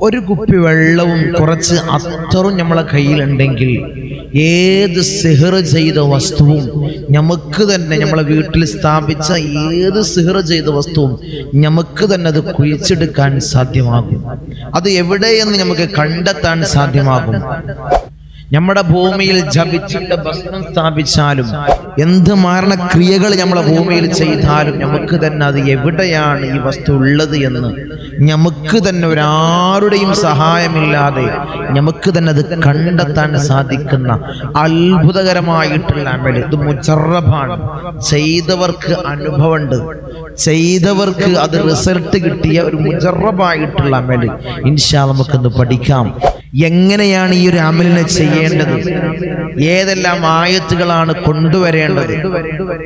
ഒരു കുപ്പി വെള്ളവും കുറച്ച് അത്തറും നമ്മളെ കയ്യിലുണ്ടെങ്കിൽ ഏത് സിഹർ ചെയ്ത വസ്തുവും നമുക്ക് തന്നെ നമ്മളെ വീട്ടിൽ സ്ഥാപിച്ച ഏത് സിഹർ ചെയ്ത വസ്തുവും നമുക്ക് തന്നെ അത് കുഴിച്ചെടുക്കാൻ സാധ്യമാകും. അത് എവിടെയെന്ന് നമുക്ക് കണ്ടെത്താൻ സാധ്യമാകും. നമ്മുടെ ഭൂമിയിൽ ജപിച്ചിട്ട് ഭക്ഷണം സ്ഥാപിച്ചാലും എന്ത് മരണക്രിയകൾ നമ്മുടെ ഭൂമിയിൽ ചെയ്താലും നമുക്ക് തന്നെ അത് എവിടെയാണ് ഈ വസ്തു ഉള്ളത് എന്ന് നമുക്ക് തന്നെ ഒരാരുടെയും സഹായമില്ലാതെ നമുക്ക് തന്നെ അത് കണ്ടെത്താൻ സാധിക്കുന്ന അത്ഭുതകരമായിട്ടുള്ള അമൽ ഇത് മുജറബാണ്. ചെയ്തവർക്ക് അനുഭവമുണ്ട്. ചെയ്തവർക്ക് അത് റിസൾട്ട് കിട്ടിയ ഒരു മുജറബായിട്ടുള്ള അമൽ ഇൻഷാ നമുക്കൊന്ന് പഠിക്കാം. എങ്ങനെയാണ് ഈ ഒരു അമലിനെ ചെയ്യേണ്ടത് ഏതെല്ലാം ആയത്തുകളാണ് കൊണ്ടുവരേണ്ടത്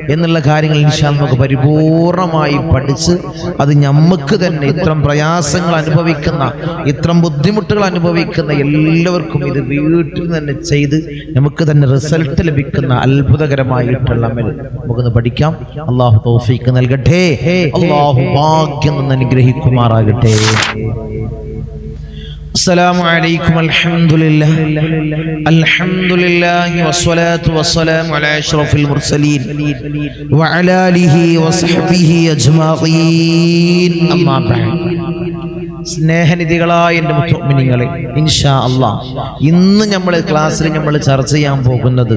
എന്നുള്ള കാര്യങ്ങൾ ഇൻഷാ നമുക്ക് പരിപൂർണമായി പഠിച്ച് അത് നമുക്ക് തന്നെ ഇത്തരം പ്രയാസങ്ങൾ അനുഭവിക്കുന്ന ഇത്തരം ബുദ്ധിമുട്ടുകൾ അനുഭവിക്കുന്ന എല്ലാവർക്കും ഇത് വീട്ടിൽ തന്നെ ചെയ്ത് നമുക്ക് തന്നെ റിസൾട്ട് ലഭിക്കുന്ന അത്ഭുതകരമായിട്ടുള്ള അമൽ നമുക്കൊന്ന് പഠിക്കാം. അള്ളാഹു തൗഫീക്ക് നൽകട്ടെ. അള്ളാഹു ഭാഗ്യം നിന്ന് അനുഗ്രഹിക്കുമാറാകട്ടെ. السلام عليكم الحمد لله الحمد لله والصلاة والسلام على أشرف المرسلين وعلى آله وصحبه أجمعين أما بعد സ്നേഹനിധികളായ എൻ്റെ മുത്തുമിനിങ്ങളെ ഇൻഷാ അള്ളാ ഇന്ന് നമ്മൾ ക്ലാസ്സിൽ നമ്മൾ ചർച്ച ചെയ്യാൻ പോകുന്നത്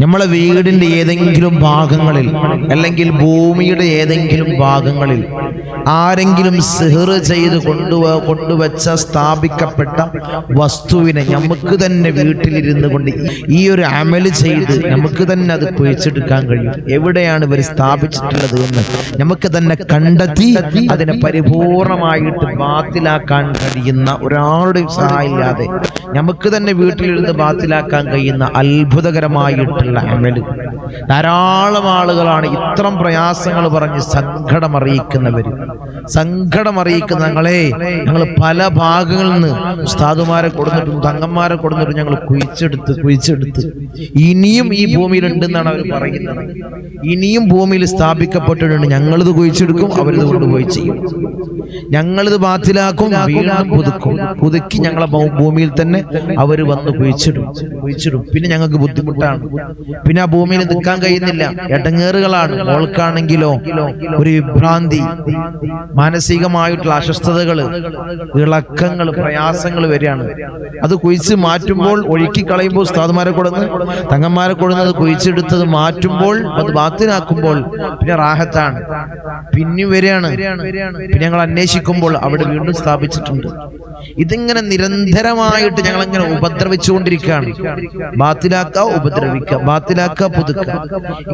നമ്മളെ വീടിന്റെ ഏതെങ്കിലും ഭാഗങ്ങളിൽ അല്ലെങ്കിൽ ഭൂമിയുടെ ഏതെങ്കിലും ഭാഗങ്ങളിൽ ആരെങ്കിലും സിഹർ ചെയ്ത് കൊണ്ടുവ കൊണ്ടുവച്ച സ്ഥാപിക്കപ്പെട്ട വസ്തുവിനെ നമുക്ക് തന്നെ വീട്ടിലിരുന്ന് കൊണ്ട് ഈ ഒരു അമൽ ചെയ്ത് നമുക്ക് തന്നെ അത് കുഴിച്ചെടുക്കാൻ കഴിയും. എവിടെയാണ് ഇവർ സ്ഥാപിച്ചിട്ടുള്ളത് എന്ന് നമുക്ക് തന്നെ കണ്ടെത്തി അതിനെ പരിപൂർണമായിട്ട് ബാത്തിലാക്കാൻ കഴിയുന്ന ഒരാളുടെയും സഹായമില്ലാതെ നമുക്ക് തന്നെ വീട്ടിലിരുന്ന് ബാത്തിലാക്കാൻ കഴിയുന്ന അത്ഭുതകരമായിട്ടുള്ള അമൽ ധാരാളം ആളുകളാണ് ഇത്തരം പ്രയാസങ്ങൾ പറഞ്ഞ് സങ്കടം അറിയിക്കുന്നവർ സങ്കടം അറിയിക്കുന്ന ഞങ്ങളെ ഞങ്ങൾ പല ഭാഗങ്ങളിൽ നിന്ന് ഉസ്താദുമാരെ കൊടുത്തിട്ടും തങ്ങന്മാരെ കൊടുത്തിട്ടും ഞങ്ങൾ കുഴിച്ചെടുത്ത് കുഴിച്ചെടുത്ത്. ഇനിയും ഈ ഭൂമിയിൽ ഉണ്ടെന്നാണ് അവർ പറയുന്നത്. ഇനിയും ഭൂമിയിൽ സ്ഥാപിക്കപ്പെട്ടിട്ടുണ്ട്. ഞങ്ങളിത് കുഴിച്ചെടുക്കും അവരിത് കൊണ്ടുപോയി ചെയ്യും. ഞങ്ങളിത് ബാത്തിലാക്കും വീണ്ടും പുതുക്കും. പുതുക്കി ഞങ്ങളെ ഭൂമിയിൽ തന്നെ അവർ വന്ന് കുഴിച്ചിടും കുഴിച്ചിടും. പിന്നെ ഞങ്ങൾക്ക് ബുദ്ധിമുട്ടാണ്. പിന്നെ ആ ഭൂമിയിൽ നിൽക്കാൻ കഴിയുന്നില്ല. എടങ്ങേറുകളാണ്. മോൾക്കാണെങ്കിലോ ഒരു വിഭ്രാന്തി മാനസികമായിട്ടുള്ള അസ്വസ്ഥതകൾ ഇളക്കങ്ങൾ പ്രയാസങ്ങൾ വരികയാണ്. അത് കുഴിച്ച് മാറ്റുമ്പോൾ ഒഴുക്കി കളയുമ്പോൾ സ്ഥാതുമാരെ കൊടുന്ന് തങ്ങന്മാരെ കൊടുന്ന് അത് കുഴിച്ചെടുത്തത് മാറ്റുമ്പോൾ അത് ബാത്തിനാക്കുമ്പോൾ പിന്നെ റാഹത്താണ്. പിന്നെ വരികയാണ്. പിന്നെ ഞങ്ങൾ അന്വേഷിക്കുമ്പോൾ അവിടെ വീണ്ടും സ്ഥാപിച്ചിട്ടുണ്ട്. ഇതിങ്ങനെ നിരന്തരമായിട്ട് ഞങ്ങൾ ഇങ്ങനെ ഉപദ്രവിച്ചുകൊണ്ടിരിക്കുകയാണ്. ബാത്തിലാക്ക ഉപദ്രവിക്കുക ബാത്തിലാക്ക പുതുക്കുക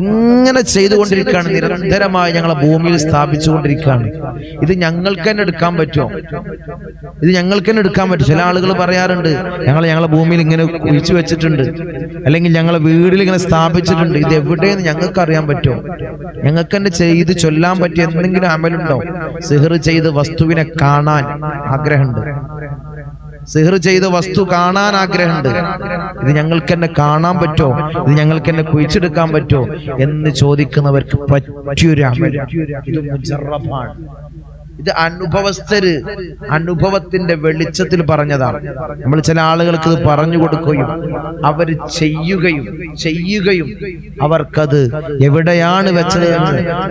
ഇങ്ങനെ ചെയ്തുകൊണ്ടിരിക്കുകയാണ്. നിരന്തരമായി ഞങ്ങളെ ഭൂമിയിൽ സ്ഥാപിച്ചുകൊണ്ടിരിക്കുകയാണ്. ഇത് ഞങ്ങൾക്ക് തന്നെ എടുക്കാൻ പറ്റുമോ? ഇത് ഞങ്ങൾക്ക് തന്നെ എടുക്കാൻ പറ്റും ചില ആളുകൾ പറയാറുണ്ട് ഞങ്ങൾ ഞങ്ങളെ ഭൂമിയിൽ ഇങ്ങനെ കുഴിച്ചു വെച്ചിട്ടുണ്ട്. അല്ലെങ്കിൽ ഞങ്ങളെ വീടിൽ ഇങ്ങനെ സ്ഥാപിച്ചിട്ടുണ്ട്. ഇത് എവിടെയെന്ന് ഞങ്ങൾക്ക് അറിയാൻ പറ്റുമോ? ഞങ്ങൾക്ക് തന്നെ ചെയ്ത് ചൊല്ലാൻ പറ്റിയ എന്തെങ്കിലും അമലുണ്ടോ? സിഹർ ചെയ്ത് വസ്തുവിനെ കാണാൻ ആഗ്രഹമുണ്ട്. സിഹർ ചെയ്ത വസ്തു കാണാൻ ആഗ്രഹമുണ്ട്. ഇത് ഞങ്ങൾക്ക് തന്നെ കാണാൻ പറ്റോ ഇത് ഞങ്ങൾക്ക് തന്നെ കുഴിച്ചെടുക്കാൻ പറ്റോ എന്ന് ചോദിക്കുന്നവർക്ക് പറ്റിയൊരു ഇത് മുജറബാണ്. ഇത് അനുഭവസ്ഥര് അനുഭവത്തിന്റെ വെളിച്ചത്തിൽ പറഞ്ഞതാണ്. നമ്മൾ ചില ആളുകൾക്ക് ഇത് പറഞ്ഞു കൊടുക്കുകയും അവർ ചെയ്യുകയും ചെയ്യുകയും അവർക്കത് എവിടെയാണ് വെച്ചത്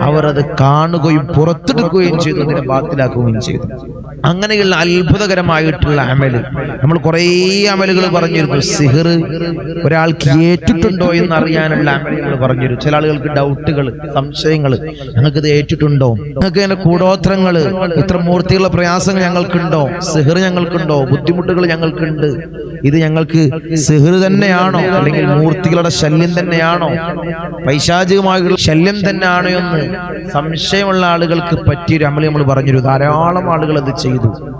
അവർ അത് കാണുകയും പുറത്തെടുക്കുകയും ചെയ്തു അതിനെ ബാത്തിലാക്കുകയും ചെയ്തു. അങ്ങനെയുള്ള അത്ഭുതകരമായിട്ടുള്ള അമൽ. നമ്മൾ കുറേ അമലുകൾ പറഞ്ഞിരുന്നു. സിഹർ ഒരാൾക്ക് ഏറ്റിട്ടുണ്ടോ എന്ന് അറിയാനുള്ള അമലുകൾ പറഞ്ഞിരുന്നു. ചില ആളുകൾക്ക് ഡൗട്ടുകൾ സംശയങ്ങൾ ഞങ്ങൾക്ക് ഇത് ഏറ്റിട്ടുണ്ടോ? ഞങ്ങൾക്ക് ഇങ്ങനെ കൂടോത്രങ്ങൾ ഇത്ര മൂർത്തികളുടെ പ്രയാസങ്ങൾ ഞങ്ങൾക്കുണ്ടോ? സിഹർ ഞങ്ങൾക്കുണ്ടോ? ബുദ്ധിമുട്ടുകൾ ഞങ്ങൾക്കുണ്ട്. ഇത് ഞങ്ങൾക്ക് സിഹർ തന്നെയാണോ? അല്ലെങ്കിൽ മൂർത്തികളുടെ ശല്യം തന്നെയാണോ? പൈശാചികമായുള്ള ശല്യം തന്നെയാണോ എന്ന് സംശയമുള്ള ആളുകൾക്ക് പറ്റിയൊരു അമൽ നമ്മൾ പറഞ്ഞിരുന്നു. ധാരാളം ആളുകൾ അത് ചെയ്തു.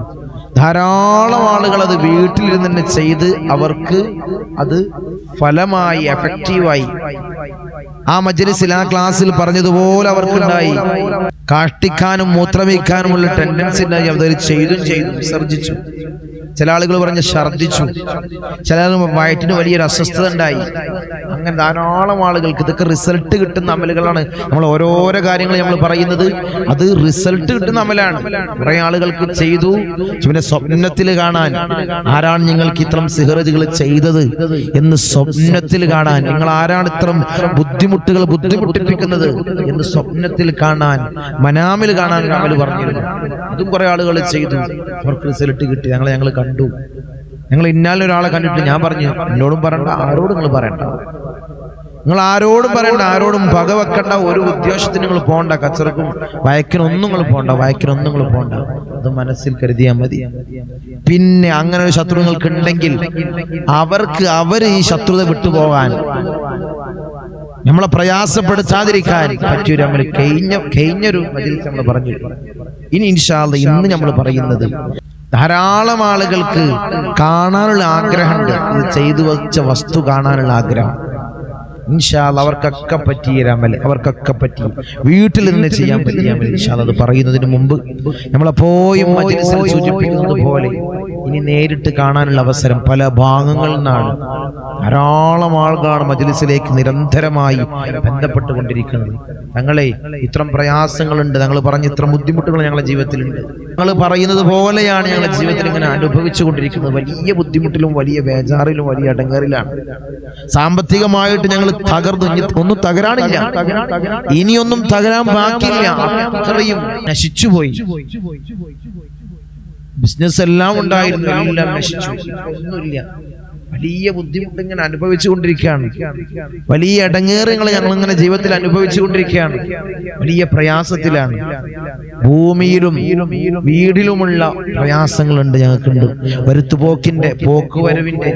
ധാരാളം ആളുകൾ അത് വീട്ടിലിരുന്ന് തന്നെ ചെയ്ത് അവർക്ക് അത് ഫലമായി എഫക്റ്റീവായി ആ മജ്ലിസിൽ ആ ക്ലാസ്സിൽ പറഞ്ഞതുപോലെ അവർക്കുണ്ടായി. കാഷ്ടിക്കാനും മൂത്രമിക്കാനുമുള്ള ടെൻഡൻസി ഉണ്ടായി. അവർ ചെയ്തും ചെയ്തും വിസർജിച്ചു. ചില ആളുകൾ പറഞ്ഞ് ഛർദ്ദിച്ചു. ചില വയറ്റിന് വലിയൊരു അസ്വസ്ഥത ഉണ്ടായി. അങ്ങനെ ധാരാളം ആളുകൾക്ക് ഇതൊക്കെ റിസൾട്ട് കിട്ടുന്ന അമലുകളാണ്. നമ്മൾ ഓരോരോ കാര്യങ്ങൾ നമ്മൾ പറയുന്നത് അത് റിസൾട്ട് കിട്ടുന്ന അമലാണ്. കുറെ ആളുകൾക്ക് ചെയ്തു. പിന്നെ സ്വപ്നത്തിൽ കാണാൻ. ആരാണ് നിങ്ങൾക്ക് ഇത്രം സിഹറജുകൾ ചെയ്തത് എന്ന് സ്വപ്നത്തിൽ കാണാൻ. നിങ്ങൾ ആരാണ് ഇത്രം ബുദ്ധിമുട്ടുകൾ ബുദ്ധിമുട്ടിപ്പിക്കുന്നത് എന്ന് സ്വപ്നത്തിൽ കാണാൻ മനാമിൽ കാണാൻ അമൽ പറഞ്ഞിരുന്നു. അതും കുറെ ആളുകൾ ചെയ്തു. അവർക്ക് റിസൾട്ട് കിട്ടി. ഞങ്ങളെ ഞങ്ങൾ കണ്ടു. നിങ്ങൾ ഇന്നാലും ഒരാളെ കണ്ടിട്ട് ഞാൻ പറഞ്ഞു എന്നോടും പറയണ്ട ആരോടും നിങ്ങൾ പറയണ്ട. നിങ്ങൾ ആരോടും പറയണ്ട ആരോടും പക വെക്കണ്ട ഒരു ഉദ്ദേശത്തിന് നിങ്ങൾ പോകണ്ട. കച്ചറക്കും വയക്കിനൊന്നും നിങ്ങൾ പോകണ്ട. വയക്കിനൊന്നും നിങ്ങൾ പോകണ്ട. അത് മനസ്സിൽ കരുതിയാൽ മതി. പിന്നെ അങ്ങനെ ഒരു ശത്രു നിങ്ങൾക്ക് ഉണ്ടെങ്കിൽ അവർക്ക് അവർ ഈ ശത്രുത വിട്ടുപോകാൻ നമ്മളെ പ്രയാസപ്പെടുത്താതിരിക്കാൻ പറ്റിയൊരു നമ്മൾ കഴിഞ്ഞ കഴിഞ്ഞൊരു മതിൽ നമ്മൾ പറഞ്ഞു. ഇനി ഇൻഷാല്ല ഇന്ന് നമ്മൾ പറയുന്നത് ധാരാളം ആളുകൾക്ക് കാണാനുള്ള ആഗ്രഹമുണ്ട്. ഇത് ചെയ്തു വെച്ച വസ്തു കാണാനുള്ള ആഗ്രഹം. ഇൻഷാൽ അവർക്കൊക്കെ പറ്റിയ അമൽ അവർക്കൊക്കെ പറ്റി. വീട്ടിൽ നിന്ന് ചെയ്യാൻ പറ്റിയ അമൽ ഇൻഷാൽ അത് പറയുന്നതിന് മുമ്പ് മജ്ലിസിൽ സൂചിപ്പിക്കുന്നത് പോലെ ഇനി നേരിട്ട് കാണാനുള്ള അവസരം പല ഭാഗങ്ങളിൽ നിന്നാണ് ധാരാളം ആളുകളാണ് മജ്ലിസിലേക്ക് നിരന്തരമായി ബന്ധപ്പെട്ടുകൊണ്ടിരിക്കുന്നത്. തങ്ങളെ ഇത്തരം പ്രയാസങ്ങളുണ്ട്. ഞങ്ങൾ പറഞ്ഞ ഇത്ര ബുദ്ധിമുട്ടുകൾ ഞങ്ങളുടെ ജീവിതത്തിലുണ്ട്. ഞങ്ങൾ പറയുന്നത് പോലെയാണ് ഞങ്ങളുടെ ജീവിതത്തിൽ ഇങ്ങനെ അനുഭവിച്ചു കൊണ്ടിരിക്കുന്നത് വലിയ ബുദ്ധിമുട്ടിലും വലിയ ബേജാറിലും വലിയ അടങ്ങറിലാണ്. സാമ്പത്തികമായിട്ട് ഞങ്ങൾ തകർന്നു. ഒന്നും തകരാനില്ല. ഇനിയൊന്നും തകരാൻ ബാക്കിയില്ല. അത്രയും നശിച്ചുപോയി. ബിസിനസ് എല്ലാം ഉണ്ടായിരുന്നു എല്ലാം നശിച്ചു ഒന്നുമില്ല. വലിയ ബുദ്ധിമുട്ട് ഇങ്ങനെ അനുഭവിച്ചു കൊണ്ടിരിക്കുകയാണ്. വലിയ ഇടങ്ങേറുകൾ ഞങ്ങൾ ഇങ്ങനെ ജീവിതത്തിൽ അനുഭവിച്ചു കൊണ്ടിരിക്കുകയാണ്. വലിയ പ്രയാസത്തിലാണ്. ഭൂമിയിലും വീടിലുമുള്ള പ്രയാസങ്ങളുണ്ട് ഞങ്ങൾക്കുണ്ട്. വരുത്തുപോക്കിന്റെ പോക്കുവരവിന്റെ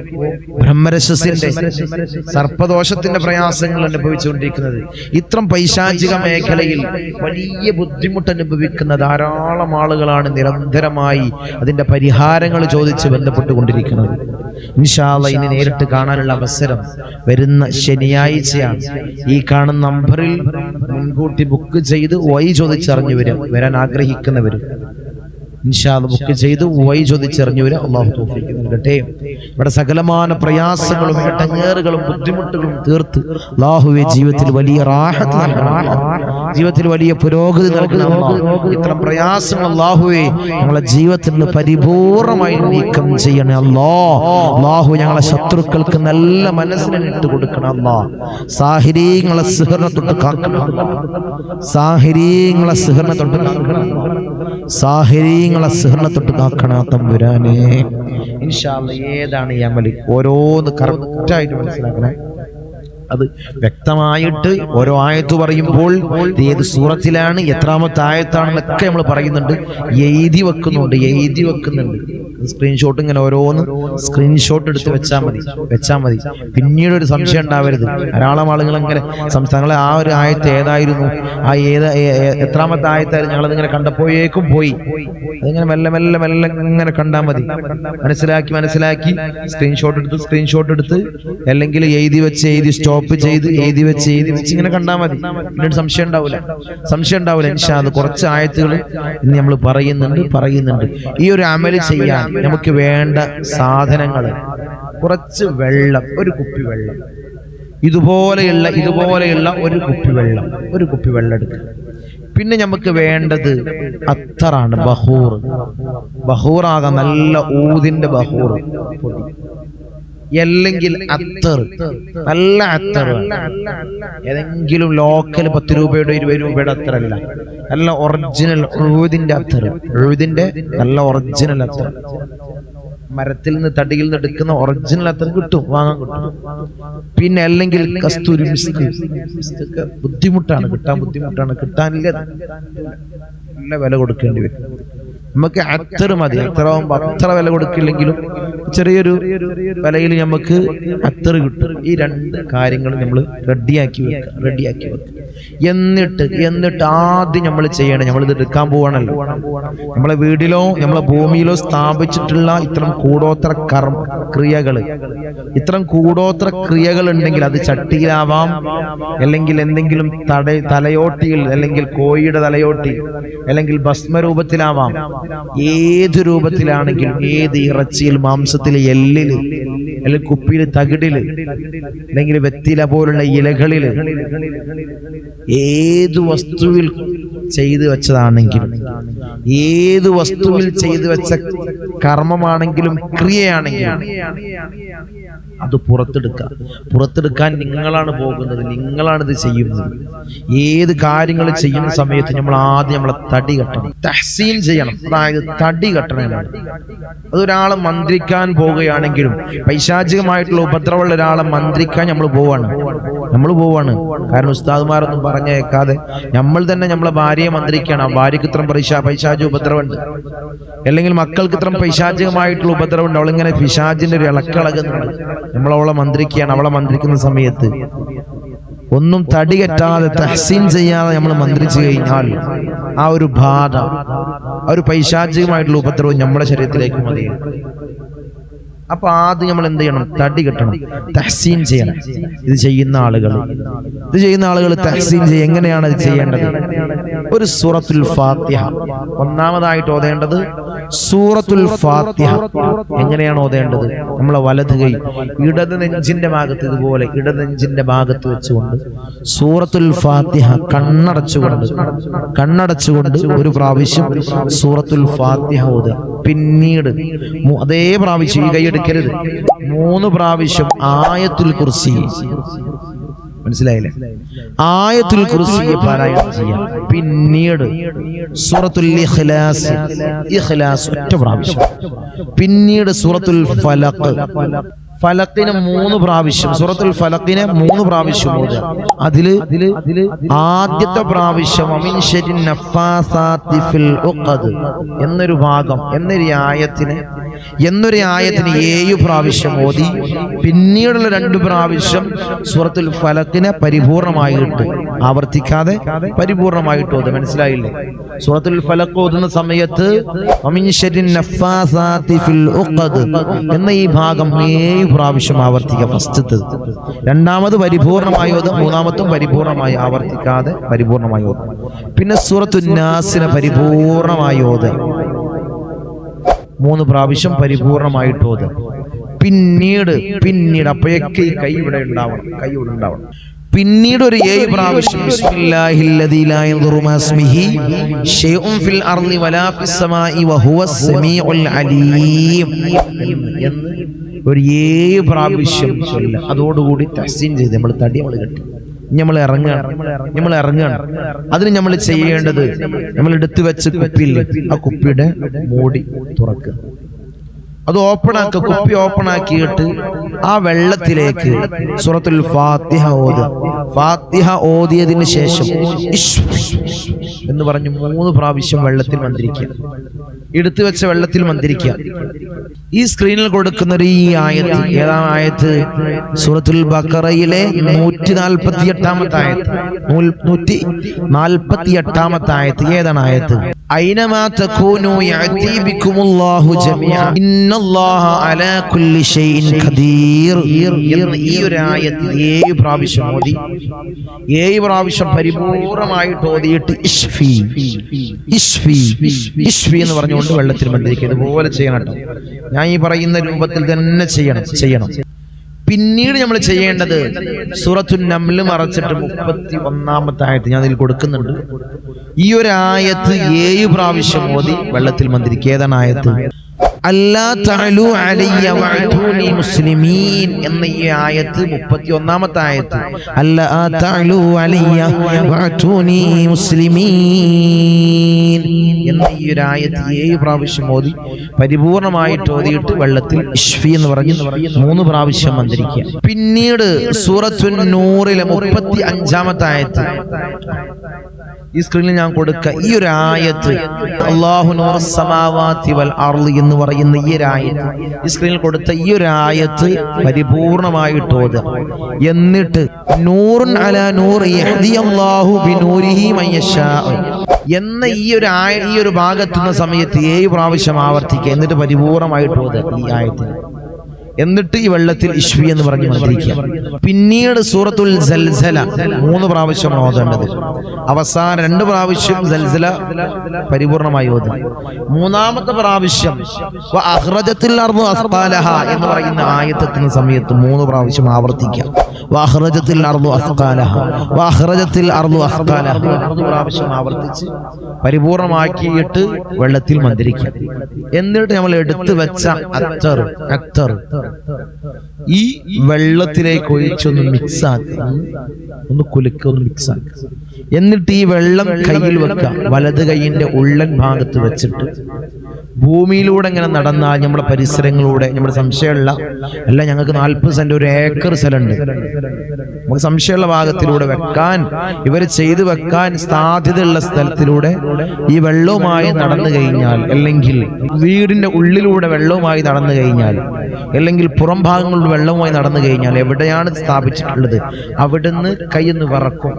ബ്രഹ്മരശസിന്റെ സർപ്പദോഷത്തിന്റെ പ്രയാസങ്ങൾ അനുഭവിച്ചുകൊണ്ടിരിക്കുന്നത്. ഇത്രം പൈശാചിക മേഖലയിൽ വലിയ ബുദ്ധിമുട്ട് അനുഭവിക്കുന്ന ധാരാളം ആളുകളാണ് നിരന്തരമായി അതിന്റെ പരിഹാരങ്ങൾ ചോദിച്ച് ബന്ധപ്പെട്ടുകൊണ്ടിരിക്കുന്നത്. ഇൻഷാല്ല ഇനി നേരിട്ട് കാണാനുള്ള അവസരം വരുന്ന ശനിയാഴ്ചയാണ്. ഈ കാണുന്ന നമ്പറിൽ മുൻകൂട്ടി ബുക്ക് ചെയ്ത് വൈ ചോദിച്ചറിഞ്ഞു വരും. വരാൻ ആഗ്രഹിക്കുന്നവരും ഇൻഷാൽ ബുക്ക് ചെയ്ത്. വൈ ചോദിച്ചറിഞ്ഞു വരും അള്ളാഹു തോഫിക്ക് നൽകട്ടെ. ഇവിടെ സകലമാന പ്രയാസങ്ങളും ഇടങ്ങേറുകളും ബുദ്ധിമുട്ടുകളും തീർത്ത് അള്ളാഹുവെ ജീവിതത്തിൽ വലിയ റാഹത്ത് നൽകണം ജീവിതത്തിൽ വലിയ പുരോഗതി നൽകണം ഇത്ര ഇത്തരം പ്രയാസങ്ങൾ അള്ളാഹുവെ ഞങ്ങളെ ജീവിതത്തിൽ നിന്ന് പരിപൂർണമായി നീക്കം ചെയ്യണേ അല്ലോ അള്ളാഹു ഞങ്ങളെ ശത്രുക്കൾക്ക് നല്ല മനസ്സിനെ ഇട്ട് കൊടുക്കണം അല്ലോ സാഹിരീങ്ങളെ സിഹറിനെ തൊട്ട് കാക്കണം സാഹിരീങ്ങളെ സിഹറിനെ തൊട്ട് കാക്കണം സാഹിരീങ്ങളെ സിഹറിനെ തൊട്ട് വരാനേ ഇൻഷാല്ല ഏതാണ് ഈ അമലി? ഓരോന്ന് കറക്റ്റായിട്ട് മനസ്സിലാക്കണേ. അത് വ്യക്തമായിട്ട് ഓരോ ആയത്ത് പറയുമ്പോൾ ഏത് സൂറത്തിലാണ് എത്രാമത്തെ ആയത്താണെന്നൊക്കെ നമ്മൾ പറയുന്നുണ്ട്. എഴുതി വെക്കുന്നുണ്ട് എഴുതി വെക്കുന്നുണ്ട്. സ്ക്രീൻഷോട്ട് ഇങ്ങനെ ഓരോന്ന് സ്ക്രീൻഷോട്ട് എടുത്ത് വെച്ചാൽ മതി വെച്ചാൽ മതി. പിന്നീട് ഒരു സംശയം ഉണ്ടാവരുത്. ധാരാളം ആളുകൾ ഇങ്ങനെ സംസ്ഥാനങ്ങളെ ആ ഒരു ആയത്ത് ഏതായിരുന്നു? ആ ഏത് എത്രാമത്തെ ആയത്തായിരുന്നു? ഞങ്ങളത് ഇങ്ങനെ കണ്ടപ്പോഴേക്കും പോയി. അതിങ്ങനെ മെല്ലെ മെല്ലെ മെല്ലെ ഇങ്ങനെ കണ്ടാൽ മതി. മനസ്സിലാക്കി മനസ്സിലാക്കി. സ്ക്രീൻഷോട്ട് എടുത്ത് സ്ക്രീൻഷോട്ട് എടുത്ത് അല്ലെങ്കിൽ എഴുതി വെച്ച് എഴുതി സ്റ്റോപ്പ് ചെയ്ത് എഴുതി വെച്ച് എഴുതി വെച്ച് ഇങ്ങനെ കണ്ടാൽ മതി. പിന്നീട് സംശയം ഉണ്ടാവില്ല സംശയം ഉണ്ടാവില്ല ഇൻഷാ അത് കുറച്ച് ആയത്തുകൾ ഇന്ന് നമ്മൾ പറയുന്നുണ്ട് പറയുന്നുണ്ട്. ഈ ഒരു അമൽ ചെയ്യാൻ നമുക്ക് വേണ്ട സാധനങ്ങൾ കുറച്ച് വെള്ളം ഒരു കുപ്പി വെള്ളം. ഇതുപോലെയുള്ള ഇതുപോലെയുള്ള ഒരു കുപ്പി വെള്ളം ഒരു കുപ്പി വെള്ളം എടുക്കുക പിന്നെ നമുക്ക് വേണ്ടത് അത്തറാണ് ബഹൂർ. ബഹൂറാകാം നല്ല ഊതിന്റെ ബഹൂർ. പൊടി. അല്ലെങ്കിൽ അത്തർ. നല്ല അത്തർ ഏതെങ്കിലും ലോക്കൽ പത്ത് രൂപയുടെ ഇരുപത് രൂപയുടെ അത്തറല്ല. നല്ല ഒറിജിനൽ എഴുതിന്റെ അത്തർ. എഴുതിന്റെ നല്ല ഒറിജിനൽ അത്തർ. മരത്തിൽ നിന്ന് തടിയിൽ നിന്ന് എടുക്കുന്ന ഒറിജിനൽ അത്തർ കിട്ടും വാങ്ങാൻ കിട്ടും. പിന്നെ അല്ലെങ്കിൽ കസ്തൂരി മിസ്ക് ബുദ്ധിമുട്ടാണ്. കിട്ടാൻ ബുദ്ധിമുട്ടാണ്. കിട്ടാനില്ല നല്ല വില കൊടുക്കേണ്ടി വരും. നമുക്ക് അത്ര മതി. അത്ര അത്ര വില കൊടുക്കില്ലെങ്കിലും ചെറിയൊരു വിലയിൽ നമുക്ക് അത്ര കിട്ടും. ഈ രണ്ട് കാര്യങ്ങൾ നമ്മൾ റെഡിയാക്കി വെക്കുക റെഡിയാക്കി വെക്കുക എന്നിട്ട് എന്നിട്ട് ആദ്യം നമ്മൾ ചെയ്യണം നമ്മൾ ഇത് എടുക്കാൻ പോവാണല്ലോ. നമ്മളെ വീടിലോ നമ്മളെ ഭൂമിയിലോ സ്ഥാപിച്ചിട്ടുള്ള ഇത്തരം കൂടോത്ര കർമ്മ ക്രിയകൾ. ഇത്തരം കൂടോത്ര ക്രിയകൾ ഉണ്ടെങ്കിൽ അത് ചട്ടിയിലാവാം. അല്ലെങ്കിൽ എന്തെങ്കിലും തട തലയോട്ടിയിൽ അല്ലെങ്കിൽ കോഴിയുടെ തലയോട്ടി അല്ലെങ്കിൽ ഭസ്മരൂപത്തിലാവാം. ഏത് രൂപത്തിലാണെങ്കിലും ഏത് ഇറച്ചിയിൽ മാംസത്തിൽ എല്ലിൽ അല്ലെങ്കിൽ കുപ്പിയിൽ തകിടിൽ അല്ലെങ്കിൽ വെത്തില പോലുള്ള ഇലകളിൽ ഏത് വസ്തുവിൽ ചെയ്തു വെച്ചതാണെങ്കിലും ഏത് വസ്തുവിൽ ചെയ്തു വെച്ച കർമ്മമാണെങ്കിലും ക്രിയയാണെങ്കിലും അത് പുറത്തെടുക്കുക. പുറത്തെടുക്കാൻ നിങ്ങളാണ് പോകുന്നത് നിങ്ങളാണ് ഇത് ചെയ്യുന്നത്. ഏത് കാര്യങ്ങൾ ചെയ്യുന്ന സമയത്ത് നമ്മൾ ആദ്യം നമ്മളെ തടി കെട്ടണം. തഹസീൽ ചെയ്യണം. അതായത് തടി കെട്ടണം അതൊരാൾ മന്ത്രിക്കാൻ പോവുകയാണെങ്കിലും പൈശാചികമായിട്ടുള്ള ഉപദ്രവമുള്ള ഒരാളെ മന്ത്രിക്കാൻ നമ്മൾ പോവാണ്. നമ്മൾ പോവാണ്. കാരണം ഉസ്താദുമാരൊന്നും പറഞ്ഞേക്കാതെ നമ്മൾ തന്നെ നമ്മളെ ഭാര്യയെ മന്ത്രിക്കണം. ആ ഭാര്യക്ക് ഇത്രയും പൈശാ പൈശാചി ഉപദ്രവമുണ്ട്. അല്ലെങ്കിൽ മക്കൾക്ക് ഇത്രയും പൈശാചികമായിട്ടുള്ള ഉപദ്രവമുണ്ട്. അവളിങ്ങനെ പിശാചിന്റെ ഒരു ഇളക്കിളകുന്നുണ്ട്. നമ്മൾ അവളെ മന്ത്രിക്കുകയാണ്. അവളെ മന്ത്രിക്കുന്ന സമയത്ത് ഒന്നും തടി കെട്ടാതെ തഹസീൻ ചെയ്യാതെ നമ്മൾ മന്ത്രിച്ചു കഴിഞ്ഞാൽ ആ ഒരു ബാധ ആ ഒരു പൈശാചികമായിട്ടുള്ള ഉപദ്രവം നമ്മുടെ ശരീരത്തിലേക്ക് മതിയാണ് അപ്പൊ ആദ്യം നമ്മൾ എന്ത് ചെയ്യണം? തടി കെട്ടണം. തഹസീൻ ചെയ്യണം. ഇത് ചെയ്യുന്ന ആളുകൾ. ഇത് ചെയ്യുന്ന ആളുകൾ തഹസീൻ ചെയ്യ. എങ്ങനെയാണ് ഇത് ചെയ്യേണ്ടത്? ഒരു സൂറത്തുൽ ഫാത്തിഹ. ഒന്നാമതായിട്ട് ഓതേണ്ടത് സൂറത്തുൽ ഫാത്തിഹ. എങ്ങനെയാണ് ഓതേണ്ടത്? നമ്മളെ വലത് കൈ ഇടത് നെഞ്ചിന്റെ ഭാഗത്ത് ഇതുപോലെ ഇടത് നെഞ്ചിന്റെ ഭാഗത്ത് വെച്ചുകൊണ്ട് സൂറത്തുൽ ഫാത്തിഹ കണ്ണടച്ചുകൊണ്ട് കണ്ണടച്ചുകൊണ്ട് ഒരു പ്രാവശ്യം സൂറത്തുൽ ഫാത്തിഹ ഓതുക. പിന്നീട് അതേ പ്രാവശ്യം ഈ കൈ എടുക്കരുത്. മൂന്ന് പ്രാവശ്യം ആയത്തുൽ കുർസി. മനസ്സിലായില്ലേ? ആയത്തുൽ കുർസിയെ പാരായണം ചെയ്യാം. പിന്നീട് സൂറത്തുൽ ഇഖ്ലാസ് ഇഖ്ലാസ് ഒറ്റ പ്രാവശ്യം. പിന്നീട് സൂറത്തുൽ ഫലഖ്. ഫലക്കിന് മൂന്ന് പ്രാവശ്യം സൂറത്തുൽ ഫലക്കിനെ മൂന്ന് പ്രാവശ്യം ഓതുക. അതിൽ ആദ്യത്തെ പ്രാവശ്യം എന്നൊരു ഭാഗം എന്നൊരു ആയത്തിന് എന്നൊരു ആയത്തിന് ഏഴ് പ്രാവശ്യം ഓതി. പിന്നീടുള്ള രണ്ട് പ്രാവശ്യം സൂറത്തുൽ ഫലക്കിനെ പരിപൂർണമായിട്ട് ആവർത്തിക്കാതെ പരിപൂർണമായിട്ട് ഓത് മനസ്സിലായില്ലേ? സൂറത്തുൽ ഫലക്ക് ഓതുന്ന സമയത്ത് എന്ന ഈ ഭാഗം ഏഴ് പ്രാവശ്യം ആവർത്തിക്കുക ഫസ്റ്റ് രണ്ടാമത് പരിപൂർണമായി ഓതും മൂന്നാമത്തും പരിപൂർണമായി ആവർത്തിക്കാതെ പരിപൂർണമായി ഓതും. പിന്നെ സൂറത്തുന്നാസിനെ പരിപൂർണമായി ഓത് മൂന്ന് പ്രാവശ്യം പരിപൂർണമായിട്ട് ഓത് പിന്നീട് പിന്നീട് അപ്പോഴൊക്കെ ഈ കൈ ഇവിടെ ഉണ്ടാവണം കൈ ഇവിടെ ഉണ്ടാവണം. പിന്നീട് ഒരു ഏഴ് പ്രാവശ്യം എന്ന് ഒരു ഏഴ് പ്രാവശ്യം ചൊല്ല. അതോടുകൂടി തഹസീൻ ചെയ്ത് നമ്മൾ തടി നമ്മൾ കെട്ടി. നമ്മൾ ഇറങ്ങുകയാണ് നമ്മൾ ഇറങ്ങുകയാണ് അതിന് നമ്മൾ ചെയ്യേണ്ടത് നമ്മൾ എടുത്തു വെച്ച് കുപ്പിയില്ലേ? ആ കുപ്പിയുടെ മൂടി തുറക്കുക. അത് ഓപ്പൺ ആക്കുക കുപ്പി ഓപ്പൺ ആക്കിയിട്ട് ആ വെള്ളത്തിലേക്ക് സൂറത്തുൽ ഫാത്തിഹ ഓത് ഫാത്തിഹ ഓതിയതിന് ശേഷം എന്ന് പറഞ്ഞ് മൂന്ന് പ്രാവശ്യം വെള്ളത്തിൽ മന്ത്രിക്കുക. എടുത്തു വെച്ച വെള്ളത്തിൽ മന്ത്രിക്കുക. ഈ സ്ക്രീനിൽ കൊടുക്കുന്ന ഒരു ഈ ആയത്ത് ഏതാണ് ആയത്ത്? സൂറത്തുൽ ബക്കറയിലെ നൂറ്റി നാൽപ്പത്തി എട്ടാമത്തെ ആയത്ത്. നൂറ്റി നാൽപ്പത്തി എട്ടാമത്തെ ആയത്ത്. ഏതാണ് ആയത്ത്? أينما تكونوا يأتي بكم الله جميعا إن الله على كل شيء قدير എന്ന് ഈ ഒരു ആയത്ത് ഏഴ് പ്രാവശ്യം ഓതി ഏഴ് പ്രാവശ്യം പരിപൂർണമായിട്ട് ഓതിയിട്ട് ഇഷ്ഫി ഇഷ്ഫി ഇഷ്ഫി എന്ന് പറഞ്ഞുകൊണ്ട് വെള്ളത്തിൽ മന്ത്രിക്കുക ഇതുപോലെ ചെയ്യണം കേട്ടോ ഞാൻ ഈ പറയുന്ന രൂപത്തിൽ തന്നെ ചെയ്യണം ചെയ്യണം പിന്നീട് നമ്മൾ ചെയ്യേണ്ടത് സൂറത്തു നമ്ല് മറച്ചിട്ട് മുപ്പത്തി ഒന്നാമത്തെ ആയത്ത് ഞാൻ അതിൽ കൊടുക്കുന്നുണ്ട്. ഈ ഒരു ആയത്ത് ഏഴ് പ്രാവശ്യം ഓതി വെള്ളത്തിൽ മന്ത്രിക്കുക ഏതാണ് ആയത്ത്? മുസ്ലിമീൻ എന്ന ഈ ആയത്ത് മുപ്പത്തി ഒന്നാമത്തെ ആയത്ത് അല്ലാ തഅലു അലയ്യ വഅതൂനി മുസ്ലിമീൻ എന്ന ഈ ഒരു ആയത്ത് ഏഴ് പ്രാവശ്യം ഓതി പരിപൂർണമായിട്ട് ഓതിയിട്ട് വെള്ളത്തിൽ ഇഷ്ഫി എന്ന് പറഞ്ഞ് മൂന്ന് പ്രാവശ്യം മന്ത്രിക്കുക. പിന്നീട് സൂറത്തു നൂറിലെ മുപ്പത്തി അഞ്ചാമത്തെ ആയത്ത്. ഈ സ്ക്രീനിൽ ഞാൻ കൊടുക്ക. ഈ ഒരു ആയത്ത് അള്ളാഹു എന്ന് പറയുന്ന ഈ ഒരു ആയത്ത്. ഈ സ്ക്രീനിൽ കൊടുത്ത ഈ ഒരു ആയത്ത് പരിപൂർണമായിട്ട് ഓതുക. എന്നിട്ട് എന്ന ഈ ഒരു ആയ ഈ ഒരു ഭാഗത്തുന്ന സമയത്ത് ഏഴ് പ്രാവശ്യം ആവർത്തിക്കുക. എന്നിട്ട് പരിപൂർണമായിട്ട് ഓതുക ഈ ആയത്തിന്. എന്നിട്ട് ഈ വെള്ളത്തിൽ ഇഷ്വി എന്ന് പറഞ്ഞ് മന്ത്രിക്കുക. പിന്നീട് സൂറത്തുൽ സൽസല മൂന്ന് പ്രാവശ്യം ഓതേണ്ടത് അവസാന രണ്ട് പ്രാവശ്യം സൽസല പരിപൂർണമായി ഓതും. മൂന്നാമത്തെ പ്രാവശ്യം എന്ന് പറയുന്ന ആയത്തെത്തുന്ന സമയത്ത് മൂന്ന് പ്രാവശ്യം ആവർത്തിക്കാം. വാഹ്റജത്തിൽ അർദു അസ്ഖാലഹ. വാഹ്റജത്തിൽ അർദു അസ്ഖാലഹ മൂന്ന് പ്രാവശ്യം ആവർത്തിച്ച് പരിപൂർണമാക്കിയിട്ട് വെള്ളത്തിൽ മന്ത്രിക്കാം. എന്നിട്ട് നമ്മൾ എടുത്തു വെച്ച അക്തർ അക്തർ ഈ വെള്ളത്തിലേക്ക് ഒഴിച്ചൊന്ന് മിക്സ് ആക്കി ഒന്ന് കുലുക്ക ഒന്ന് മിക്സ് ആക്കി എന്നിട്ട് ഈ വെള്ളം കയ്യിൽ വെക്കാം. വലത് കൈയിന്റെ ഉള്ളൻ ഭാഗത്ത് വെച്ചിട്ട്. ഭൂമിയിലൂടെ ഇങ്ങനെ നടന്നാൽ നമ്മുടെ പരിസരങ്ങളിലൂടെ നമ്മുടെ സംശയമുള്ള അല്ല ഞങ്ങൾക്ക് നാൽപ്പത് സെന്റ് ഒരു ഏക്കർ സ്ഥലമുണ്ട്. നമുക്ക് സംശയമുള്ള ഭാഗത്തിലൂടെ വെക്കാൻ ഇവർ ചെയ്തു വെക്കാൻ സാധ്യതയുള്ള സ്ഥലത്തിലൂടെ ഈ വെള്ളവുമായി നടന്നു കഴിഞ്ഞാൽ അല്ലെങ്കിൽ വീടിന്റെ ഉള്ളിലൂടെ വെള്ളവുമായി നടന്നു കഴിഞ്ഞാൽ അല്ലെങ്കിൽ പുറം ഭാഗങ്ങളിലൂടെ വെള്ളവുമായി നടന്നു കഴിഞ്ഞാൽ എവിടെയാണ് സ്ഥാപിച്ചിട്ടുള്ളത്? അവിടുന്ന് കയ്യെന്ന് വിറക്കും.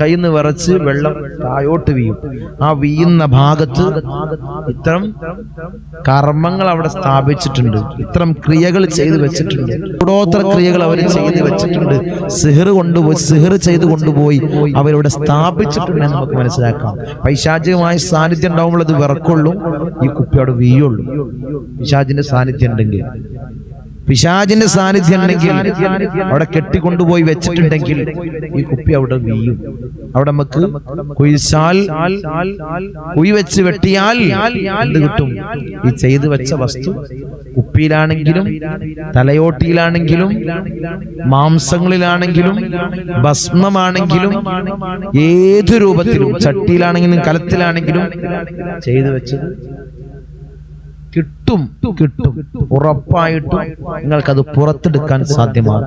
കൈന്ന് വിറച്ച് വെള്ളം തായോട്ട് വീയും. ആ വീയുന്ന ഭാഗത്ത് ഇത്തരം കർമ്മങ്ങൾ അവിടെ സ്ഥാപിച്ചിട്ടുണ്ട്. ഇത്തരം ക്രിയകൾ ചെയ്തു വെച്ചിട്ടുണ്ട്. കൂടോത്ര ക്രിയകൾ അവർ ചെയ്തു വെച്ചിട്ടുണ്ട്. സിഹർ കൊണ്ടുപോയി സിഹർ ചെയ്ത് കൊണ്ടുപോയി അവരിവിടെ സ്ഥാപിച്ചിട്ടുണ്ട് നമുക്ക് മനസ്സിലാക്കാം. പൈശാചികമായ സാന്നിധ്യം ഉണ്ടാവുമ്പോൾ അത് വിറക്കുള്ളൂ ഈ കുപ്പി അവിടെ വീയുള്ളൂ പിശാചിന്റെ സാന്നിധ്യം ഉണ്ടെങ്കിൽ. പിശാചിന്റെ സാന്നിധ്യം ഉണ്ടെങ്കിൽ അവിടെ കെട്ടിക്കൊണ്ടുപോയി വെച്ചിട്ടുണ്ടെങ്കിൽ ഈ കുപ്പി അവിടെ വീയും. അവിടെ നമുക്ക് കുഴിച്ചാൽ കുഴി വെച്ച് വെട്ടിയാൽ എന്ത് കിട്ടും? ഈ ചെയ്തു വെച്ച വസ്തു കുപ്പിയിലാണെങ്കിലും തലയോട്ടിയിലാണെങ്കിലും മാംസങ്ങളിലാണെങ്കിലും ഭസ്മമാണെങ്കിലും ഏത് രൂപത്തിലും ചട്ടിയിലാണെങ്കിലും കലത്തിലാണെങ്കിലും ചെയ്തു വെച്ചത് കിട്ടും കിട്ടും ഉറപ്പായിട്ടും നിങ്ങൾക്കത് പുറത്തെടുക്കാൻ സാധ്യമാണ്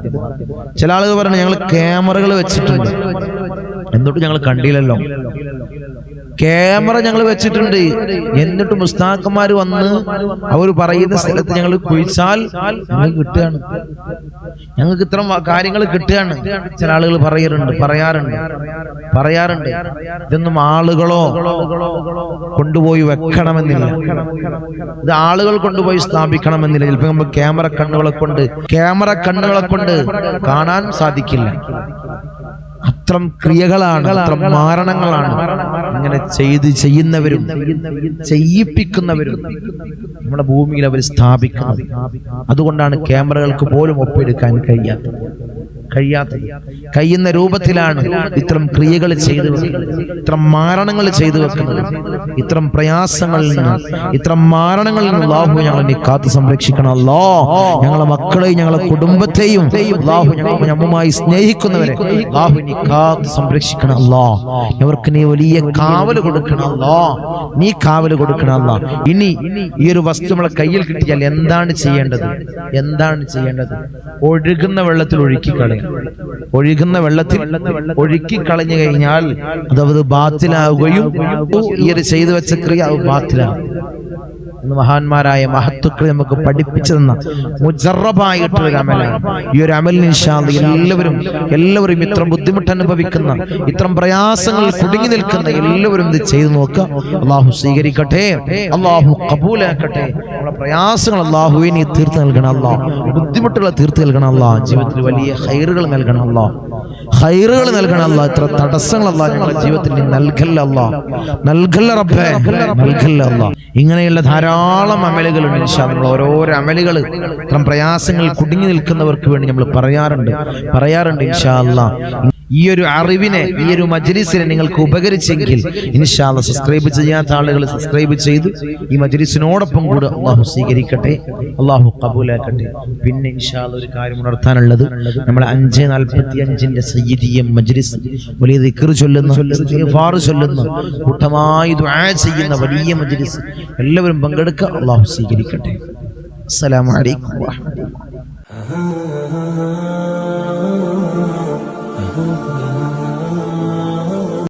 ചില ആളുകൾ പറഞ്ഞു ഞങ്ങൾ ക്യാമറകൾ വെച്ചിട്ടുണ്ട്. എന്നിട്ട് ഞങ്ങൾ കണ്ടില്ലല്ലോ? ക്യാമറ ഞങ്ങൾ വെച്ചിട്ടുണ്ട്. എന്നിട്ട് മുസ്താക്കന്മാർ വന്ന് അവർ പറയുന്ന സ്ഥലത്ത് ഞങ്ങൾ കുഴിച്ചാൽ കിട്ടുകയാണ്. ഞങ്ങൾക്ക് ഇത്തരം കാര്യങ്ങൾ കിട്ടുകയാണ്. ചില ആളുകൾ പറയാറുണ്ട് പറയാറുണ്ട് പറയാറുണ്ട്. ഇതൊന്നും ആളുകളോ കൊണ്ടുപോയി വെക്കണമെന്നില്ല. ഇത് ആളുകൾ കൊണ്ടുപോയി സ്ഥാപിക്കണമെന്നില്ല. ചിലപ്പോൾ നമ്മൾ ക്യാമറ കണ്ണുകളെ കൊണ്ട് ക്യാമറ കണ്ണുകളെ കൊണ്ട് കാണാൻ സാധിക്കില്ല. അത്രം ക്രിയകളാണ് അത്രം മാരണങ്ങളാണ്. ഇങ്ങനെ ചെയ്ത് ചെയ്യുന്നവരും ചെയ്യിപ്പിക്കുന്നവരും നമ്മുടെ ഭൂമിയിൽ അവർ സ്ഥാപിക്കുന്നത്. അതുകൊണ്ടാണ് ക്യാമറകൾക്ക് പോലും ഒപ്പിയെടുക്കാൻ കഴിയാത്തത്. കഴിയാത്തത്. കഴിയുന്ന രൂപത്തിലാണ് ഇത്തരം ക്രിയകൾ ചെയ്തു ഇത്തരം മാരണങ്ങൾ ചെയ്തു വെക്കുന്നത്. ഇത്തരം പ്രയാസങ്ങളിൽ നിന്ന് ഇത്തരം മാരണങ്ങളിൽ നിന്ന് അള്ളാഹു ഞങ്ങളെ കാത്തു സംരക്ഷിക്കണം. അല്ലോ ഞങ്ങളെ മക്കളെയും ഞങ്ങളെ കുടുംബത്തെയും ഞങ്ങൾ ഞമ്മുമായി സ്നേഹിക്കുന്നവരെ അള്ളാഹു നീ കാത്തു സംരക്ഷിക്കണം. അല്ലോ ഇവർക്ക് നീ വലിയ കാവൽ കൊടുക്കണം. അല്ലോ നീ കാവൽ കൊടുക്കണം. അല്ലോ ഇനി ഈ ഒരു വസ്തു നമ്മളെ കയ്യിൽ കിട്ടിയാൽ എന്താണ് ചെയ്യേണ്ടത്? എന്താണ് ചെയ്യേണ്ടത്? ഒഴുകുന്ന വെള്ളത്തിൽ ഒഴുക്കി കളയും. ഒഴുകുന്ന വെള്ളത്തിൽ ഒഴുക്കി കളഞ്ഞു കഴിഞ്ഞാൽ അതവത് ബാത്തിലാവുകയും ഈ ഒരു ചെയ്തു വെച്ച ക്രിയ ബാത്തിലാവും. എന്ന് മഹാന്മാരായ മഹത്വക്കൾ നമുക്ക് പഠിപ്പിച്ചു തന്ന മുജറബായിട്ടുള്ള ഒരു അമലാണ്. ഈ ഒരു അമലിന് ഇൻഷാൽ എല്ലാവരും എല്ലാവരും ഇത്ര ബുദ്ധിമുട്ട് അനുഭവിക്കുന്ന ഇത്തരം പ്രയാസങ്ങൾ കുടുങ്ങി നിൽക്കുന്ന എല്ലാവരും ഇത് ചെയ്തു നോക്കുക. അള്ളാഹു സ്വീകരിക്കട്ടെ. അള്ളാഹു കബൂലാക്കട്ടെ. നമ്മുടെ പ്രയാസങ്ങൾ അള്ളാഹുവിനെ തീർത്ത് നൽകണം അള്ളാഹ് ബുദ്ധിമുട്ടുള്ള തീർത്ത് നൽകണം അള്ളാഹ് ജീവിതത്തിൽ വലിയ ഹൈറുകൾ നൽകണം അല്ലാ ഹൈറുകൾ നൽകണം അല്ല ഇത്ര തടസ്സങ്ങൾ അല്ല ഞങ്ങളുടെ ജീവിതത്തിൽ നൽകല്ല അല്ല നൽകല്ല റബ്ബേ നൽകല്ല അല്ല ഇങ്ങനെയുള്ള ധാരാളം അമലുകളുണ്ട് നമ്മൾ ഓരോരോ അമലുകൾ ഇത്തരം പ്രയാസങ്ങൾ കുടുങ്ങി നിൽക്കുന്നവർക്ക് വേണ്ടി നമ്മൾ പറയാറുണ്ട്. പറയാറുണ്ട് ഇൻഷാ അല്ലാ ഈ ഒരു അറിവിനെ ഈ ഒരു മജ്ലിസിനെ നിങ്ങൾക്ക് ഉപകരിച്ചെങ്കിൽ ഇൻഷാല്ല സബ്സ്ക്രൈബ് ചെയ്യാത്ത ആളുകൾ സബ്സ്ക്രൈബ് ചെയ്ത് ഈ മജ്ലിസിനോടൊപ്പം കൂടെ അള്ളാഹു സ്വീകരിക്കട്ടെ അള്ളാഹു കബൂലാക്കട്ടെ പിന്നെ ഇൻഷാല്ല ഒരു കാര്യം ഉണർത്താനുള്ളത് നമ്മൾ അഞ്ച് നാൽപ്പത്തി അഞ്ചിന്റെ സയ്യിദിയം മജ്ലിസ് വലിയ ദിക്ർ ചൊല്ലുന്ന ഫാറ് ചൊല്ലുന്ന കൂട്ടമായി ദുആ ചെയ്യുന്ന വലിയ മജ്ലിസ് എല്ലാവരും പങ്കെടുക്കുക അള്ളാഹു സ്വീകരിക്കട്ടെ. അസ്സലാമു അലൈക്കും വറഹ്മത്തുള്ളാഹി Ah